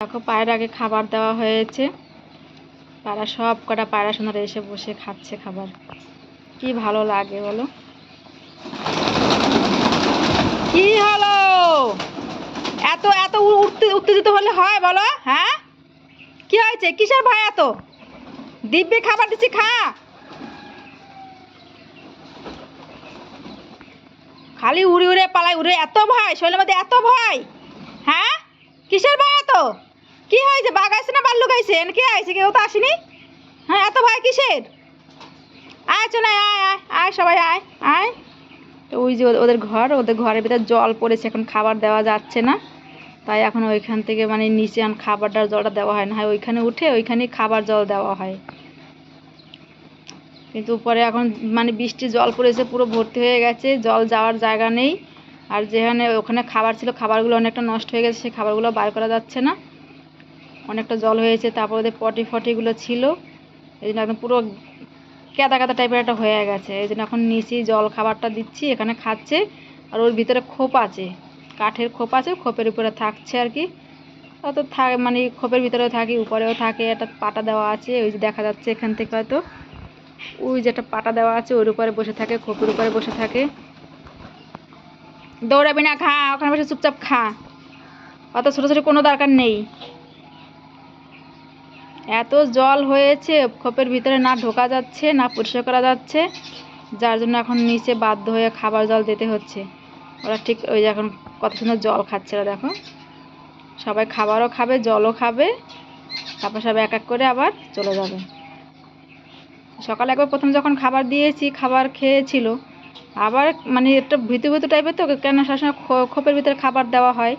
দেখো পায়ের আগে খাবার দেওয়া হয়েছে। পায়রা সব কটা পায়রা সোনারা এসে বসে খাচ্ছে খাবার। কি ভালো লাগে বলো। কি হলো? এত এত উ- উত্তে- উত্তেজিত হলে হয় বলো হ্যাঁ? কি হয়েছে? কিসের ভাই এত? দিব্যি খাবার দিচ্ছি, খা। খালি উড়ে উড়ে পালায়, উড়ে। এত ভয়, শরীরের মধ্যে এত ভয় হ্যাঁ? কিসের ভাই এত কি হয়েছে? বাঘ আইছে না বাল্লুক আইছে? কি আইছে? কেউ তো আসেনি? হ্যাঁ এত ভাই কিসের? আয়, চলে আয় আয় আয় সবাই আয় আয়। তো ওই যে ওদের- ঘর, ওদের ঘরের ভিতরে জল পড়েছে, এখন খাবার দেওয়া যাচ্ছে না। তাই এখন ওইখান থেকে মানে নিচে এখন খাবারটা জলটা দেওয়া হয় না। হয়, ওইখানে উঠে ওইখানে খাবার জল দেওয়া হয়। কিন্তু পরে এখন মানে বৃষ্টি জল পড়েছে, পুরো ভর্তি হয়ে গেছে, জল যাওয়ার জায়গা নেই। আর যেখানে ওখানে খাবার ছিল, খাবারগুলো অনেকটা নষ্ট হয়ে গেছে, সেই খাবারগুলো বার করা যাচ্ছে না। অনেকটা জল হয়েছে, তারপর ওদের পটি ফটিগুলো ছিল। এই জন্য একদম পুরো কেদা কেদা টাইপের একটা হয়ে গেছে। এই জন্য এখন নিচেই জল খাবারটা দিচ্ছি, এখানে খাচ্ছে। আর ওর ভিতরে খোপ আছে, কাঠের খোপ আছে, খোপের উপরে থাকছে আর কি। অত থাক মানে খোপের ভিতরেও থাকে, উপরেও থাকে, একটা পাটা দেওয়া আছে, ওই যে দেখা যাচ্ছে এখান থেকে হয়তো। ওই যে একটা পাটা দেওয়া আছে, ওর উপরে বসে থাকে, খোপের উপরে বসে থাকে। দৌড়াবি না, খা, ওখানে বসে চুপচাপ খা। অত ছোটো ছোটো কোনো দরকার নেই। এত জল হয়েছে, খোপের ভিতরে না ঢোকা যাচ্ছে, না পরিষ্কার করা যাচ্ছে, যার জন্য এখন নিচে বাধ্য হয়ে খাবার জল দিতে হচ্ছে। ওরা ঠিক ওই যে এখন কত সুন্দর জল খাচ্ছে ওরা, দেখো। সবাই খাবারও খাবে, জলও খাবে, তারপর সবাই এক এক করে আবার চলে যাবে। সকালে একবার প্রথম যখন খাবার দিয়েছি, খাবার খেয়েছিল আবার মানে একটা ভীতু ভীতু টাইপের তো কেন সবসময় খোপের ভিতরে খাবার দেওয়া হয়।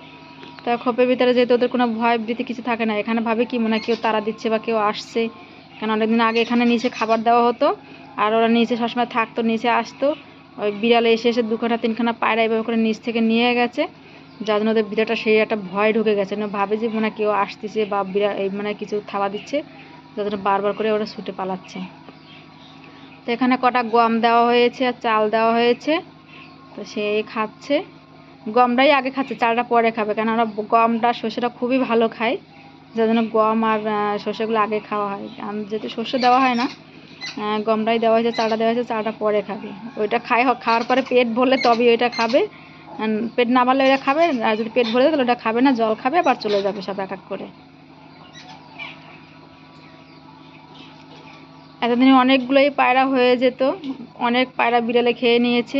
তা খোপের ভিতরে যেহেতু ওদের কোনো ভয় ভীতি কিছু থাকে না, এখানে ভাবে কি মনে হয় কেউ তারা দিচ্ছে বা কেউ আসছে। কেন অনেকদিন আগে এখানে নিচে খাবার দেওয়া হতো, আর ওরা নিচে সবসময় থাকতো, নিচে আসতো। ওই বিড়ালে এসে এসে দুখানা, তিনখানা পায়রা এভাবে করে নিচ থেকে নিয়ে গেছে। যার জন্য ওদের ভিতরটা সেই একটা ভয় ঢুকে গেছে। না ভাবে যে মনে কেউ আসতেছে বা বিড়াল এই মানে কিছু থাবা দিচ্ছে। যার জন্য বারবার করে ওরা ছুটে পালাচ্ছে। তো এখানে কটা গম দেওয়া হয়েছে আর চাল দেওয়া হয়েছে। তো সেই খাচ্ছে। গমটাই আগে খাচ্ছে, চালটা পরে খাবে কেন আমরা গমটা শস্যটা খুবই ভালো খাই যার জন্য গম আর শস্যগুলো আগে খাওয়া হয়। যেহেতু শস্য দেওয়া হয় না গমটাই দেওয়া হয়েছে, চালটা দেওয়া হয়েছে, চালটা পরে খাবে। ওইটা খাই খাওয়ার পরে পেট ভরলে তবেই ওইটা খাবে। পেট না ভরলে ওইটা খাবে, আর যদি পেট ভরে যায় তাহলে ওটা খাবে না, জল খাবে, আবার চলে যাবে সব এক এক করে। এতদিনে অনেকগুলোই পায়রা হয়ে যেত। অনেক পায়রা বিড়ালে খেয়ে নিয়েছে।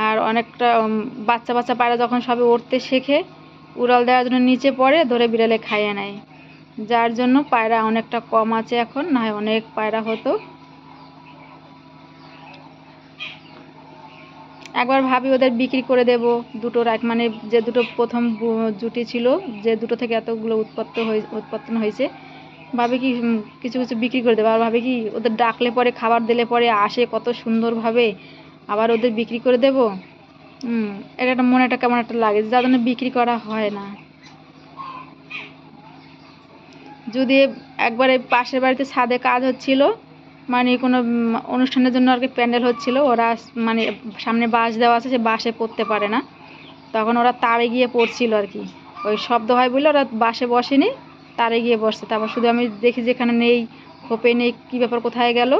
আর অনেকটা বাচ্চা বাচ্চা পায়রা যখন সবে উঠতে শেখে, উড়াল দেওয়ার জন্য নিচে পড়ে, ধরে বিড়ালে খাইয়ে নেয়। যার জন্য পায়রা অনেকটা কম আছে এখন, না হয় অনেক পায়রা হতো। একবার ভাবি ওদের বিক্রি করে দেব। দুটো রাখ মানে যে দুটো প্রথম জুটি ছিল, যে দুটো থেকে এতগুলো উৎপত্ত হয়ে উৎপত্তন হয়েছে ভাবে কি কিছু কিছু বিক্রি করে দেবো। আর ভাবে কি, ওদের ডাকলে পরে, খাবার দিলে পরে আসে কত সুন্দরভাবে, আবার ওদের বিক্রি করে দেব। হুম এটা একটা, মনে একটা কেমন একটা লাগে, যার জন্য বিক্রি করা হয় না। যদি একবারে পাশের বাড়িতে ছাদে কাজ হচ্ছিল মানে কোনো অনুষ্ঠানের জন্য আর কি প্যান্ডেল হচ্ছিল, ওরা মানে সামনে বাঁশ দেওয়া আছে, সে বাঁশে পড়তে পারে না। তখন ওরা তারে গিয়ে পড়ছিল আর কি। ওই শব্দ হয় বলে ওরা বাসে বসেনি। তারে গিয়ে বসছে। তারপর শুধু আমি দেখি যেখানে নেই, খোপে নেই, কী ব্যাপার, কোথায় গেল?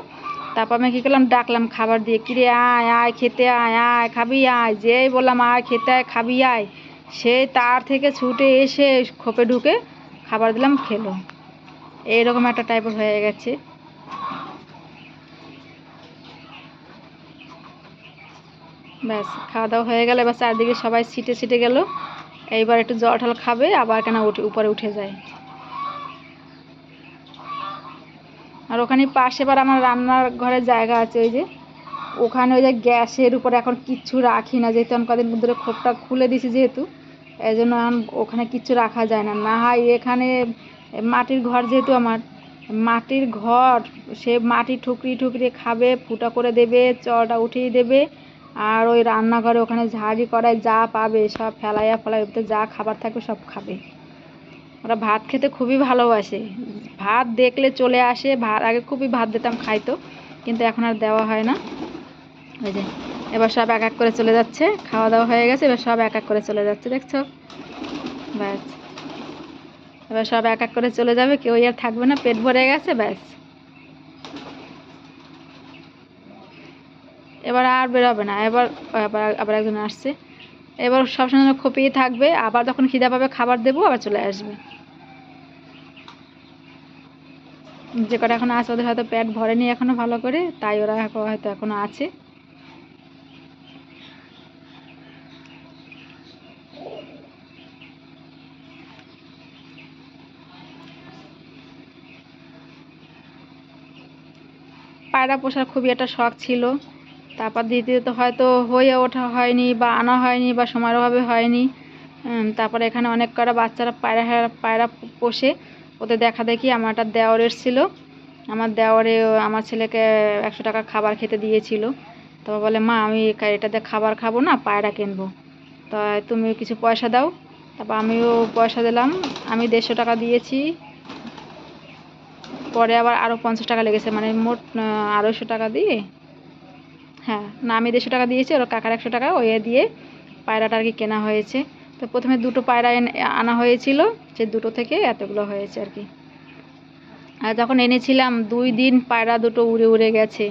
তারপর আমি কী করলাম? ডাকলাম, খাবার দিয়ে কিরে আয় আয়, খেতে আয় আয়, খাবি আয়, যেই বললাম, আয়, খেতে আয়, খাবি আয়। সে তার থেকে ছুটে এসে খোপে ঢুকে খাবার দিলাম, খেলো। এইরকম একটা টাইপের হয়ে গেছে। ব্যাস, খাওয়া দাওয়া হয়ে গেলে। এবার চারদিকে সবাই ছিটে ছিটে গেল। এইবার একটু জল টল খাবে, আবার কেন উপরে উঠে যায়। আর ওখানে পাশে এবার আমার রান্নার ঘরের জায়গা আছে ওই যে। ওখানে ওই যে গ্যাসের উপরে এখন কিচ্ছু রাখি না, যেহেতু আমি কদিন ধরে খোপটা খুলে দিছি যেহেতু এই জন্য এখন ওখানে কিচ্ছু রাখা যায় না। না হয় এখানে মাটির ঘর যেহেতু আমার, মাটির ঘর, সে মাটি ঠুকরি ঠুকরি খাবে, ফুটা করে দেবে, চটা উঠিয়ে দেবে, আর ওই রান্নাঘরে ওখানে ঝাড়ি করায় যা পাবে, সব ফেলাইয়া ফেলাই ওতে যা খাবার থাকবে সব খাবে। ওরা ভাত খেতে খুবই ভালোবাসে। ভাত দেখলে চলে আসে, ভাত আগে খুবই ভাত দিতাম খাইতো, কিন্তু এখন আর দেওয়া হয় না। ওই যে, এবার সব এক এক করে চলে যাচ্ছে, খাওয়া দাওয়া হয়ে গেছে, এবার সব এক এক করে চলে যাচ্ছে, দেখছ? ব্যাস। এবার সব এক এক করে চলে যাবে কেউ আর থাকবে না, পেট ভরে গেছে, ব্যাস। এবার আর বেরোবে না, এবার আবার আবার একজন আসছে। এবার সবসময় যেন খপিয়ে থাকবে, আবার যখন খিদা পাবে খাবার দেবো, আবার চলে আসবে। যে কটা এখন আছে, ওদের হয়তো পেট ভরেনি এখনও ভালো করে, তাই ওরা হয়তো এখনও আছে। পায়রা পোষার খুবই একটা শখ ছিল। তারপর দ্বিতীয়ত হয়তো হয়ে ওঠা হয়নি বা আনা হয়নি বা সময়ের অভাবে হয়নি তারপরে এখানে অনেক কটা বাচ্চারা পায়রা পায়রা পোষে, ওদের দেখা দেখি আমার একটা দেওর এসেছিল আমার দেওরে আমার ছেলেকে একশো টাকা খাবার খেতে দিয়েছিল। তারপর বলে, মা, আমি এটাতে খাবার খাব না, পায়রা কিনবো। তা তুমি কিছু পয়সা দাও। তারপর আমিও পয়সা দিলাম, আমি দেড়শো টাকা দিয়েছি। পরে আবার আরও পঞ্চাশ টাকা লেগেছে মানে মোট আড়াইশো টাকা দিয়ে হ্যাঁ না, আমি দেড়শো টাকা দিয়েছি, ওর কাকার একশো টাকা, ওয়ে দিয়ে পায়রাটা আর কি কেনা হয়েছে। তো প্রথমে দুটো পায়রা আনা হয়েছিল, সে দুটো থেকে এতগুলো হয়েছে আর কি। আর যখন এনেছিলাম, দুই দিন পায়রা দুটো উড়ে উড়ে গেছে।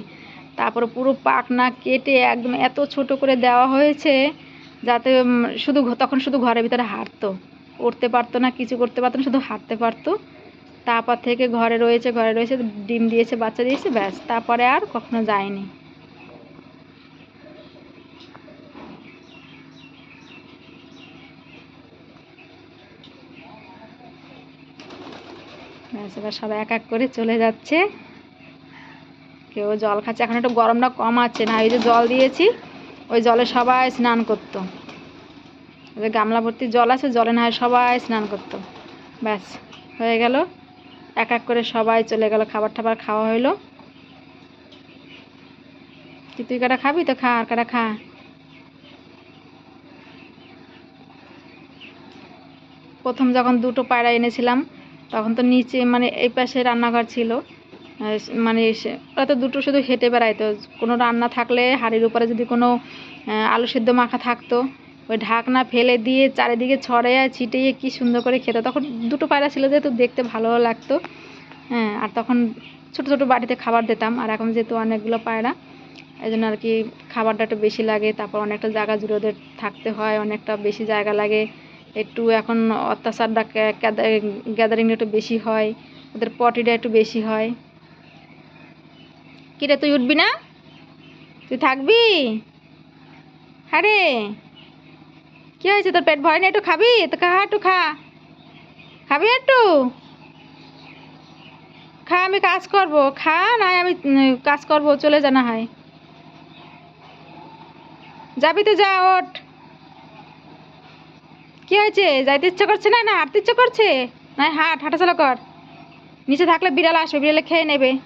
তারপরে পুরো পাখনা কেটে একদম এত ছোট করে দেওয়া হয়েছে, যাতে শুধু তখন শুধু ঘরের ভিতরে হাঁটতো। উঠতে পারতো না, কিছু করতে পারতো না, শুধু হাঁটতে পারতো। তারপর থেকে ঘরে রয়েছে ঘরে রয়েছে, ডিম দিয়েছে, বাচ্চা দিয়েছে, ব্যাস। তারপরে আর কখনো যায়নি। ব্যাস সব এক এক করে চলে যাচ্ছে। কেউ জল খাচ্ছে। এখন একটু গরমটা কম আছে না? ওই যে জল দিয়েছি, ওই জলে সবাই স্নান করতো। ওই যে গামলা ভর্তি জল আছে, জলে না হয় সবাই স্নান করতো। ব্যাস, হয়ে গেল। এক এক করে সবাই চলে গেল, খাবার টাবার খাওয়া হইল। কি, তুই কটা খাবি তো খা, আর কটা খা? প্রথম যখন দুটো পায়রা এনেছিলাম তখন তো নিচে মানে এই পাশে রান্নাঘর ছিল। মানে ওরা তো দুটো শুধু হেঁটে বেড়াইতো। কোনো রান্না থাকলে হাঁড়ির উপরে যদি কোনো আলু সেদ্ধ মাখা থাকতো, ওই ঢাকনা ফেলে দিয়ে চারিদিকে ছড়িয়ে ছিটিয়ে কি সুন্দর করে খেত। তখন দুটো পায়রা ছিল যেহেতু দেখতে ভালো লাগতো। হ্যাঁ আর তখন ছোট ছোট বাটিতে খাবার দিতাম। আর এখন যেহেতু অনেকগুলো পায়রা এই জন্য আর কি খাবারটা একটু বেশি লাগে। তারপর অনেকটা জায়গা জুড়ে ওদের থাকতে হয়, অনেকটা বেশি জায়গা লাগে। একটু এখন অত্যাচারটা গ্যাদারিংটা একটু বেশি হয়, ওদের পটিটা একটু বেশি হয়। কিরে তুই উঠবি না? তুই থাকবি? হ্যাঁ রে। কি হয়েছে, তোর পেট ভয় না একটু খাবি? তো খা, একটু খা। খাবি একটু? খা, আমি কাজ করব। খা না আমি কাজ করব, চলে যা না হয়। যাবি তো যা, ওঠ। কি হয়েছে? যাইতে ইচ্ছে করছে না না, হাঁটতে ইচ্ছে করছে? না, হাট, হাঁটাচলা কর। নিচে থাকলে বিড়াল আসবে, বিড়ালে খেয়ে নেবে।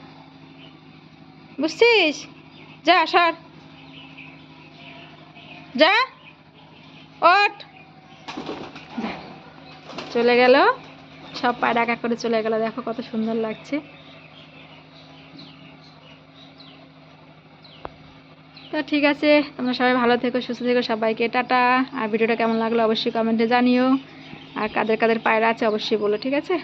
বুঝছিস? যা, সর। যা যা। চলে গেল। সব পায়রা এক করে চলে গেল। দেখো কত সুন্দর লাগছে। তো ঠিক আছে, তোমরা সবাই ভালো থেকো, সুস্থ থেকো সবাইকে, টাটা। আর ভিডিওটা কেমন লাগল অবশ্যই কমেন্টে জানিও। আর কাদের কাদের পায়রা আছে অবশ্যই বলো, ঠিক আছে?